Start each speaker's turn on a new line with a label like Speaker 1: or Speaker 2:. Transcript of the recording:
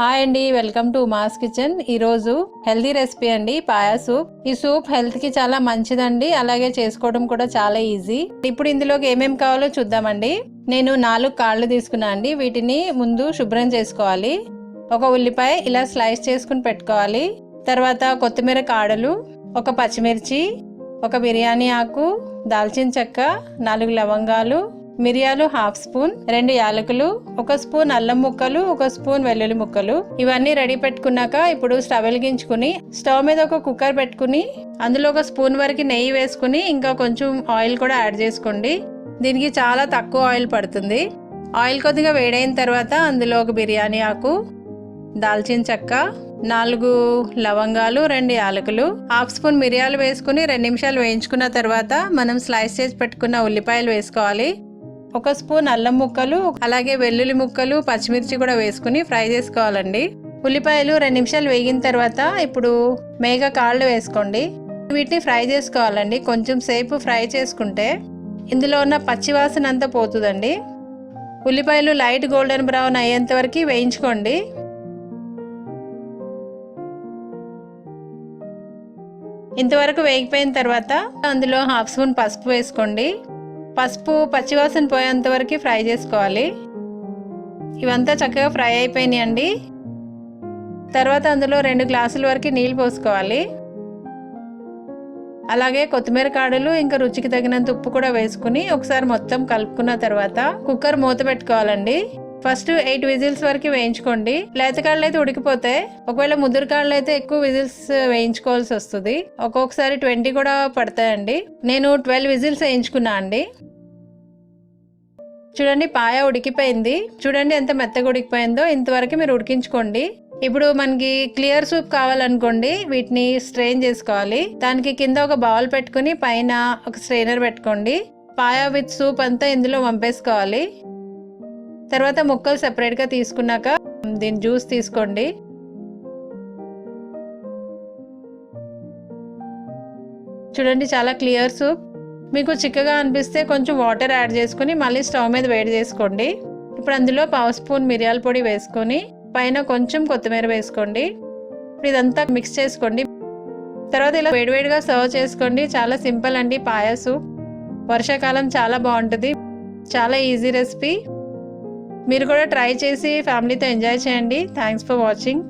Speaker 1: Hi అండి welcome to mass kitchen ఈరోజు healthy recipe అండి పాయా సూప్ ఈ సూప్ హెల్త్కి చాలా మంచిదండి అలాగే చేసుకోవడం కూడా చాలా ఈజీ ఇప్పుడు ఇందులోకి ఏమేమి కావాలో చూద్దామండి. నేను నాలుగు కాళ్ళు తీసుకున్నా అండి వీటిని ముందు శుభ్రం చేసుకోవాలి. ఒక ఉల్లిపాయ ఇలా స్లైస్ చేసుకుని పెట్టుకోవాలి. తర్వాత కొత్తిమీర కాడలు ఒక పచ్చిమిర్చి ఒక బిర్యానీ ఆకు దాల్చిన చెక్క నాలుగు లవంగాలు మిరియాలు హాఫ్ స్పూన్ రెండు యాలకులు ఒక స్పూన్ అల్లం ముక్కలు ఒక స్పూన్ వెల్లుల్లి ముక్కలు. ఇవన్నీ రెడీ పెట్టుకున్నాక ఇప్పుడు స్టవ్ వెలిగించుకుని స్టవ్ మీద ఒక కుక్కర్ పెట్టుకుని అందులో ఒక స్పూన్ వరకు నెయ్యి వేసుకుని ఇంకా కొంచెం ఆయిల్ కూడా యాడ్ చేసుకోండి. దీనికి చాలా తక్కువ ఆయిల్ పడుతుంది. ఆయిల్ కొద్దిగా వేడైన తర్వాత అందులో ఒక బిర్యానీ ఆకు దాల్చిన చెక్క నాలుగు లవంగాలు రెండు యాలకులు హాఫ్ స్పూన్ మిరియాలు వేసుకుని రెండు నిమిషాలు వేయించుకున్న తర్వాత మనం స్లైస్ చేసి పెట్టుకున్న ఉల్లిపాయలు వేసుకోవాలి. ఒక స్పూన్ అల్లం ముక్కలు అలాగే వెల్లుల్లి ముక్కలు పచ్చిమిర్చి కూడా వేసుకుని ఫ్రై చేసుకోవాలండి. ఉల్లిపాయలు రెండు నిమిషాలు వేగిన తర్వాత ఇప్పుడు మేఘ కాళ్ళు వేసుకోండి. వీటిని ఫ్రై చేసుకోవాలండి. కొంచెం సేపు ఫ్రై చేసుకుంటే ఇందులో ఉన్న పచ్చి వాసన అంతా పోతుందండి. ఉల్లిపాయలు లైట్ గోల్డెన్ బ్రౌన్ అయ్యేంత వరకు వేయించుకోండి. ఇంతవరకు వేగిపోయిన తర్వాత అందులో హాఫ్ స్పూన్ పసుపు వేసుకోండి. పసుపు పచ్చివాసన పోయేంత వరకు ఫ్రై చేసుకోవాలి. ఇవంతా చక్కగా ఫ్రై అయిపోయినాయి అండి తర్వాత అందులో రెండు గ్లాసుల వరకు నీళ్ళు పోసుకోవాలి. అలాగే కొత్తిమీర కాడలు ఇంకా రుచికి తగినంత ఉప్పు కూడా వేసుకుని ఒకసారి మొత్తం కలుపుకున్న తర్వాత కుక్కర్ మూత పెట్టుకోవాలండి. ఫస్ట్ ఎయిట్ విజిల్స్ వరకు వేయించుకోండి. లేత కాళ్ళు అయితే ఉడికిపోతాయి ఒకవేళ ముదురు కాళ్ళు అయితే ఎక్కువ విజిల్స్ వేయించుకోవాల్సి వస్తుంది. ఒక్కొక్కసారి ట్వంటీ కూడా పడతాయండి. నేను ట్వెల్వ్ విజిల్స్ వేయించుకున్నా అండి. చూడండి పాయ ఉడికిపోయింది. చూడండి ఎంత మెత్తగా ఉడికిపోయిందో ఇంతవరకు మీరు ఉడికించుకోండి. ఇప్పుడు మనకి క్లియర్ సూప్ కావాలనుకోండి వీటిని స్ట్రెయిన్ చేసుకోవాలి. దానికి కింద ఒక బౌల్ పెట్టుకుని పైన ఒక స్ట్రెయినర్ పెట్టుకోండి. పాయ విత్ సూప్ అంతా ఇందులో పంపేసుకోవాలి తర్వాత ముక్కలు సెపరేట్గా తీసుకున్నాక దీని జ్యూస్ తీసుకోండి. చూడండి చాలా క్లియర్ సూప్. మీకు చిక్కగా అనిపిస్తే కొంచెం వాటర్ యాడ్ చేసుకుని మళ్ళీ స్టవ్ మీద వేడి చేసుకోండి. ఇప్పుడు అందులో పావు స్పూన్ మిరియాల పొడి వేసుకొని పైన కొంచెం కొత్తిమీర వేసుకోండి. ఇప్పుడు ఇదంతా మిక్స్ చేసుకోండి. తర్వాత ఇలా వేడివేడిగా సర్వ్ చేసుకోండి. చాలా సింపుల్ అండి పాయసు. వర్షాకాలం చాలా బాగుంటుంది. చాలా ఈజీ రెసిపీ. మీరు కూడా ట్రై చేసి ఫ్యామిలీతో ఎంజాయ్ చేయండి. Thanks for watching